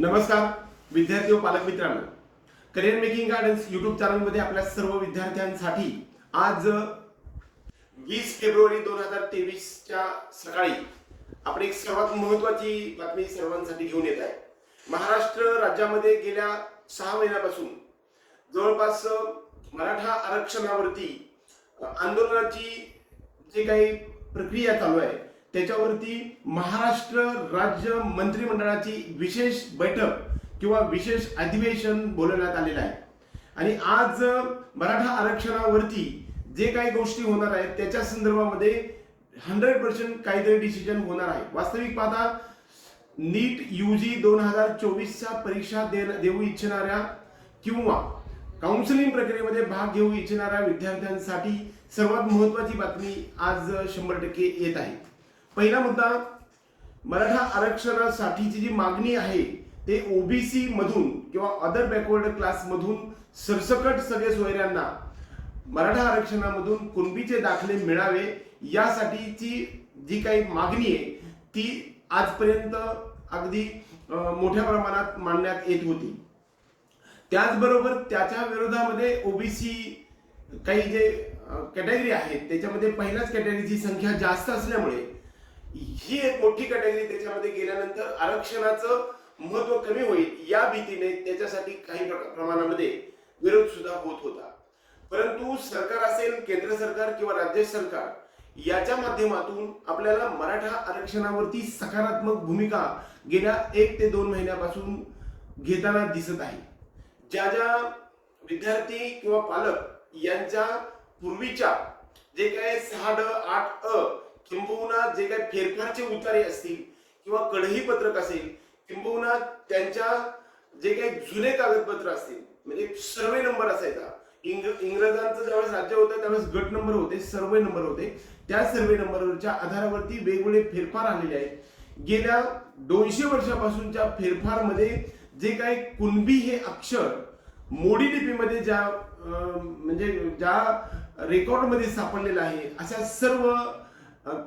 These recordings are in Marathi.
नमस्कार विद्यार्थी व पालक मित्रांनो. करिअर मेकिंग गार्डन्स युट्यूब चॅनलमध्ये आपल्या सर्व विद्यार्थ्यांसाठी आज वीस फेब्रुवारी दोन हजार तेवीसच्या सकाळी आपण एक सर्वात महत्वाची बातमी सर्वांसाठी घेऊन येत आहे. महाराष्ट्र राज्यामध्ये गेल्या सहा महिन्यापासून जवळपास मराठा आरक्षणावरती आंदोलनाची जी काही प्रक्रिया चालू आहे त्याच्यावरती महाराष्ट्र राज्य मंत्रिमंडळाची विशेष बैठक किंवा विशेष अधिवेशन बोलवण्यात आलेलं आहे. आणि आज मराठा आरक्षणावरती जे काही गोष्टी होणार आहेत त्याच्या संदर्भामध्ये हंड्रेड पर्सेंट काहीतरी डिसिजन होणार आहे. वास्तविक पाहता नीट युजी दोन हजार चोवीसच्या परीक्षा दे देऊ इच्छिणाऱ्या किंवा काउन्सिलिंग प्रक्रियेमध्ये भाग घेऊ इच्छिणाऱ्या विद्यार्थ्यांसाठी सर्वात महत्वाची बातमी आज शंभर टक्के येत आहे. पहिला मुद्दा मराठा आरक्षणासाठीची जी मागणी आहे ते ओबीसी मधून किंवा अदर बॅकवर्ड क्लास मधून सरसकट सगळे सोयऱ्यांना मराठा आरक्षणामधून कुणबीचे दाखले मिळावे यासाठीची जी काही मागणी आहे ती आजपर्यंत अगदी मोठ्या प्रमाणात मांडण्यात येत होती. त्याचबरोबर त्याच्या विरोधामध्ये ओबीसी काही जे कॅटेगरी आहेत त्याच्यामध्ये पहिल्याच कॅटेगरीची संख्या जास्त असल्यामुळे ही एक मोठी कॅटेगरी त्याच्यामध्ये गेल्यानंतर आरक्षणाचं महत्त्व कमी होईल या भीतीने त्याच्यासाठी काही प्र- प्रमाणामध्ये विरोध सुद्धा होत होता. परंतु सरकार असेल केंद्र सरकार किंवा राज्य सरकार याच्या माध्यमातून आपल्याला मराठा आरक्षणावरती सकारात्मक भूमिका गेल्या एक ते दोन महिन्यापासून घेताना दिसत आहे. ज्या ज्या विद्यार्थी किंवा पालक यांच्या पूर्वीच्या जे काही सहा ड आठ अ किंबहुना जे काही फेरफारचे उतारे असतील किंवा कढई पत्रक असेल किंबहुना त्यांच्या जे काही जुने कागदपत्र असतील म्हणजे सर्वे नंबर असायचा. इंग इंग्रजांचं ज्यावेळेस राज्य होतं त्यावेळेस गट नंबर होते सर्वे नंबर होते. त्या सर्वे नंबरवरच्या आधारावरती वेगवेगळे फेरफार आलेले आहेत. गेल्या दोनशे वर्षापासूनच्या फेरफारमध्ये जे काही कुणबी हे अक्षर मोडी लिपीमध्ये ज्या म्हणजे ज्या रेकॉर्डमध्ये सापडलेलं आहे अशा सर्व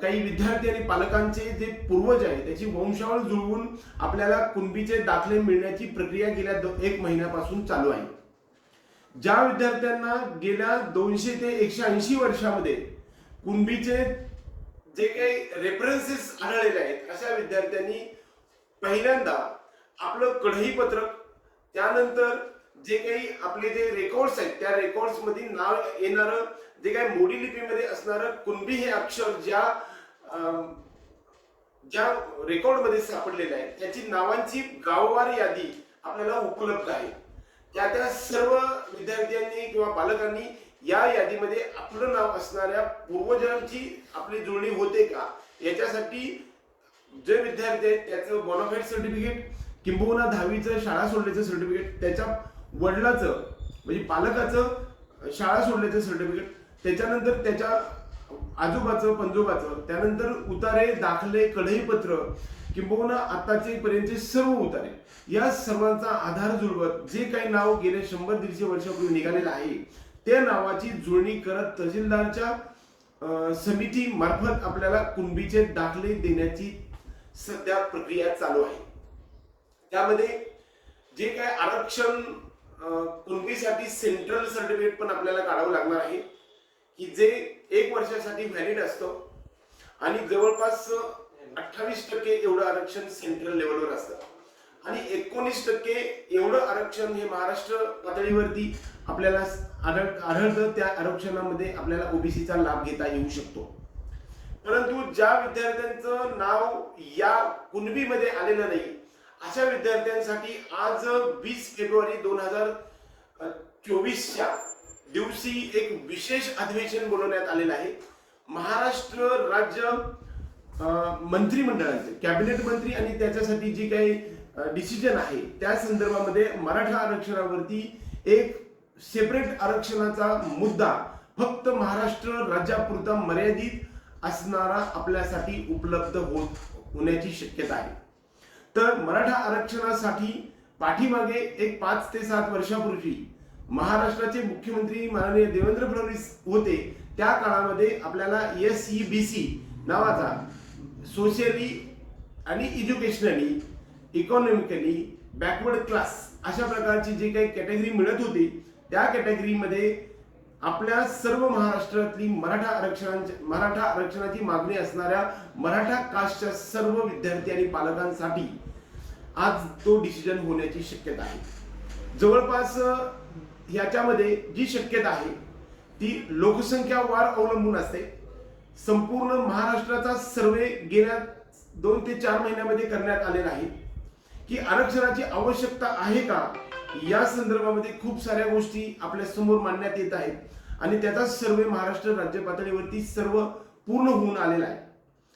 काही विद्यार्थी आणि पालकांचे जे पूर्वज आहे त्याची वंशावळ जुळवून आपल्याला कुणबीचे दाखले मिळण्याची प्रक्रिया गेल्या एक महिन्यापासून चालू आहे. ज्या विद्यार्थ्यांना गेल्या दोनशे ते एकशे ऐंशी वर्षामध्ये कुणबीचे जे काही रेफरन्सेस आढळलेले आहेत अशा विद्यार्थ्यांनी पहिल्यांदा आपलं कढई पत्रक त्यानंतर जे काही आपले जे रेकॉर्ड्स आहेत त्या रेकॉर्ड्समध्ये नाव येणार जे काही मोडी लिपीमध्ये असणार कुणबी हे अक्षर ज्या ज्या ज्या रेकॉर्डमध्ये सापडलेलं आहे त्याची नावांची गाववार यादी आपल्याला उपलब्ध आहे. त्या त्या सर्व विद्यार्थ्यांनी किंवा पालकांनी या यादीमध्ये आपलं नाव असणाऱ्या पूर्वजांची आपली जुळणी होते का? याच्यासाठी जे विद्यार्थी आहेत त्याचं बॉनोफाईड सर्टिफिकेट किंबहुना दहावीचं शाळा सोडण्याचं सर्टिफिकेट त्याच्या वडिलाचं म्हणजे पालकाचं शाळा सोडल्याचं सर्टिफिकेट त्याच्यानंतर त्याच्या आजोबाचं पंजोबाचं त्यानंतर उतारे दाखले कढईपत्र किंबहुना आताचे पर्यंतचे सर्व उतारे. या सर्वांचा आधार जुळवत जे काही नाव गेले शंभर दीडशे वर्षापूर्वी निघालेलं आहे त्या नावाची जुळणी करत तहसीलदारच्या समिती मार्फत आपल्याला कुणबीचे दाखले देण्याची सध्या प्रक्रिया चालू आहे. त्यामध्ये जे काय आरक्षण कुणबीसाठी सेंट्रल सर्टिफिकेट पण आपल्याला काढावं लागणार आहे की जे एक वर्षासाठी व्हॅलिड असतं आणि जवळपास अठ्ठावीस टक्के एवढं आरक्षण सेंट्रल लेवलवर असतं. आणि एकोणीस टक्के एवढं आरक्षण हे महाराष्ट्र पातळीवरती आपल्याला आढळतं त्या आरक्षणामध्ये आपल्याला ओबीसीचा लाभ घेता येऊ शकतो. परंतु ज्या विद्यार्थ्यांचं नाव या कुणबीमध्ये आलेलं नाही अशा विद्यार्थ्यांसाठी आज वीस फेब्रुवारी दोन हजार चोवीसच्या दिवशी एक विशेष अधिवेशन बोलवण्यात आलेलं आहे. महाराष्ट्र राज्य मंत्रिमंडळाचे कॅबिनेट मंत्री आणि त्याच्यासाठी जी काही डिसिजन आहे त्या संदर्भामध्ये मराठा आरक्षणावरती एक सेपरेट आरक्षणाचा मुद्दा फक्त महाराष्ट्र राज्यापुरता मर्यादित असणारा आपल्यासाठी उपलब्ध होत होण्याची शक्यता आहे. तर मराठा आरक्षणासाठी पाठीमागे एक पाच ते सात वर्षापूर्वी महाराष्ट्राचे मुख्यमंत्री माननीय देवेंद्र फडणवीस होते त्या काळामध्ये आपल्याला एस ई बी सी नावाचा सोशली आणि एज्युकेशनली इकॉनॉमिकली बॅकवर्ड क्लास अशा प्रकारची जी काही कॅटेगरी मिळत होती त्या कॅटेगरीमध्ये आपल्या सर्व महाराष्ट्रातली मराठा आरक्षणांची मराठा आरक्षणाची मागणी असणाऱ्या मराठा कास्टच्या सर्व विद्यार्थी आणि पालकांसाठी आज तो डिसिजन होण्याची शक्यता आहे. जवळपास ह्याच्यामध्ये जी शक्यता आहे ती लोकसंख्या वाढ अवलंबून असते. संपूर्ण महाराष्ट्राचा सर्वे गेल्या दोन ते चार महिन्यामध्ये करण्यात आलेला आहे की आरक्षणाची आवश्यकता आहे का? या संदर्भामध्ये खूप साऱ्या गोष्टी आपल्यासमोर मांडण्यात येत आहेत आणि त्याचा सर्वे महाराष्ट्र राज्य पातळीवरती सर्व पूर्ण होऊन आलेला आहे.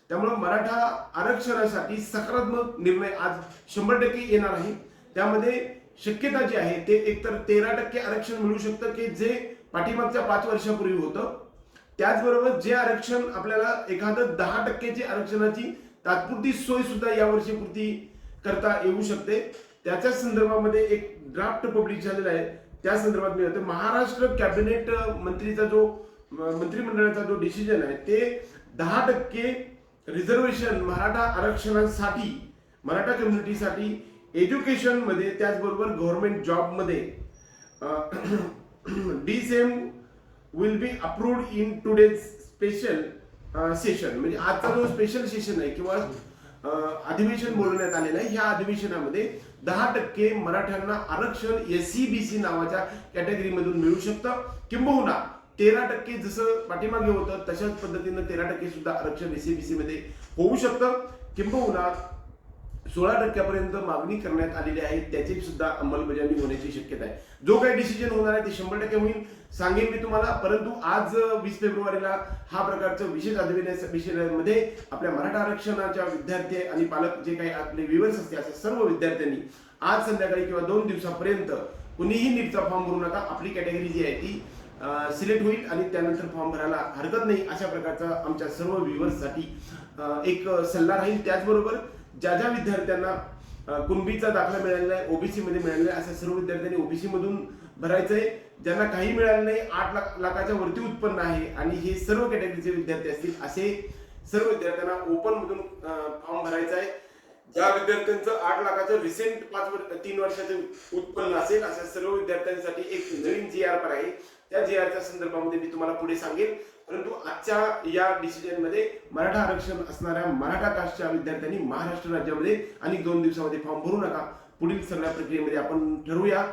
त्यामुळं मराठा आरक्षणासाठी सकारात्मक निर्णय आज शंभर टक्के येणार आहे. त्यामध्ये शक्यता जी आहे ते एकतर तेरा टक्के आरक्षण मिळू शकतं की जे पाठीमागच्या पाच वर्षापूर्वी होतं. त्याचबरोबर जे आरक्षण आपल्याला एखादं दहा टक्क्याची आरक्षणाची तात्पुरती सोय सुद्धा या वर्षीपुरती करता येऊ शकते. त्याच्या संदर्भामध्ये एक ड्राफ्ट पब्लिश झालेला आहे. त्या संदर्भात मी महाराष्ट्र कॅबिनेट मंत्रीचा जो मंत्रिमंडळाचा जो डिसिजन आहे ते दहा टक्के रिझर्वेशन मराठा आरक्षणासाठी मराठा कम्युनिटीसाठी एज्युकेशनमध्ये त्याचबरोबर गव्हर्नमेंट जॉबमध्ये the same will be approved in today's special session म्हणजे आजचा जो स्पेशल सेशन आहे किंवा अधिवेशन बोलवण्यात आलेलं आहे ह्या अधिवेशनामध्ये दहा टक्के मराठ्यांना आरक्षण एस सी बी सी नावाच्या कॅटेगरीमधून मिळू शकतं. किंबहुना तेरा टक्के जसं पाठीमागे होतं तशाच पद्धतीनं तेरा टक्के सुद्धा आरक्षण एसीबीसी बी सी मध्ये होऊ शकतं. किंबहुना सोळा टक्क्यापर्यंत मागणी करण्यात आलेली आहे त्याची सुद्धा अंमलबजावणी होण्याची शक्यता आहे. जो काही डिसिजन होणार आहे ते शंभर टक्के होईल. सांगेन मी तुम्हाला परंतु आज वीस फेब्रुवारीला हा प्रकारचं विशेष अधिवेशनामध्ये आपल्या मराठा आरक्षणाच्या विद्यार्थी आणि पालक जे काही आपले विवर्स असते अशा सर्व विद्यार्थ्यांनी आज संध्याकाळी किंवा दोन दिवसापर्यंत कुणीही नीटचा फॉर्म भरू नका. आपली कॅटेगरी जी आहे ती सिलेक्ट होईल आणि त्यानंतर फॉर्म भरायला हरकत नाही अशा प्रकारचा आमच्या सर्व व्ह्युअर्ससाठी एक सल्ला राहील. त्याचबरोबर ज्या ज्या विद्यार्थ्यांना अ, कुणबीचा दाखला मिळालेला आहे ओबीसी मध्ये मिळालेला आहे अशा सर्व विद्यार्थ्यांनी ओबीसी मधून आहे. ज्यांना काही मिळालं नाही आठ लाख लाखाच्या वरती उत्पन्न आहे आणि हे सर्व कॅटेगरीचे विद्यार्थी असतील असे सर्व विद्यार्थ्यांना ओपन मधून फॉर्म भरायचा आहे. ज्या विद्यार्थ्यांचं आठ लाखाचं रिसेंट पाच वर्ष तीन वर्षाचं उत्पन्न असेल अशा सर्व विद्यार्थ्यांसाठी एक नवीन जी आर पर आहे. त्या जे आरच्या संदर्भामध्ये मी तुम्हाला पुढे सांगेन. परंतु आजच्या या डिसिजनमध्ये मराठा आरक्षण असणाऱ्या मराठा कास्टच्या विद्यार्थ्यांनी महाराष्ट्र राज्यामध्ये आणि दोन दिवसामध्ये फॉर्म भरू नका. पुढील सगळ्या प्रक्रियेमध्ये आपण ठरवूया.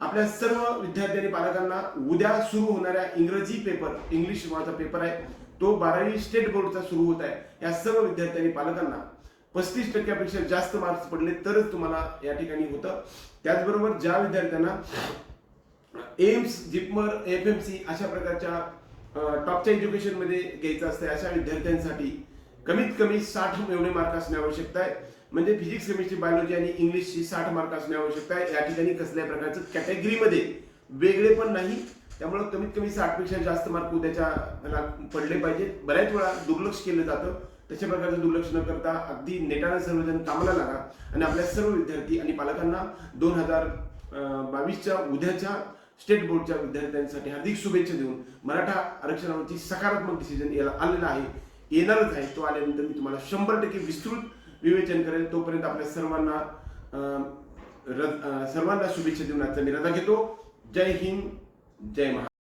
आपल्या सर्व विद्यार्थी आणि पालकांना उद्या सुरू होणाऱ्या इंग्रजी पेपर इंग्लिश माझा पेपर आहे. तो बारावी स्टेट बोर्डचा सुरू होत आहे. या सर्व विद्यार्थी आणि पालकांना पस्तीस टक्क्यापेक्षा जास्त मार्क्स पडले तरच तुम्हाला या ठिकाणी होतं. त्याचबरोबर ज्या विद्यार्थ्यांना AIIMS JIPMER F M C अशा प्रकारच्या टॉपच्या एज्युकेशनमध्ये घ्यायचं असतं अशा विद्यार्थ्यांसाठी. कमीत कमी साठ एवढे मार्क असणे आवश्यकता आहे. म्हणजे फिजिक्स केमिस्ट्री बायोलॉजी आणि इंग्लिशची साठ मार्क असणे आवश्यकता आहे. या ठिकाणी कसल्या प्रकारचं कॅटेगरीमध्ये वेगळे पण नाही. त्यामुळे कमीत कमी साठपेक्षा जास्त मार्क उद्याच्या पडले पाहिजेत. बऱ्याच वेळा दुर्लक्ष केलं जातं. तशा प्रकारचं दुर्लक्ष न करता अगदी नेटाने सर्वजण कामाला लागा. आणि आपल्या सर्व विद्यार्थी आणि पालकांना दोन हजार बावीसच्या उद्याच्या स्टेट बोर्डच्या विद्यार्थ्यांसाठी हार्दिक शुभेच्छा देऊन मराठा आरक्षणावरती सकारात्मक डिसिजन याला आलेला आहे. येणारच आहे. तो आल्यानंतर मी तुम्हाला शंभर टक्के विस्तृत विवेचन करेल. तोपर्यंत आपल्या सर्वांना र- सर्वांना शुभेच्छा देऊन आजचा मी रजा घेतो. जय हिंद. जय महा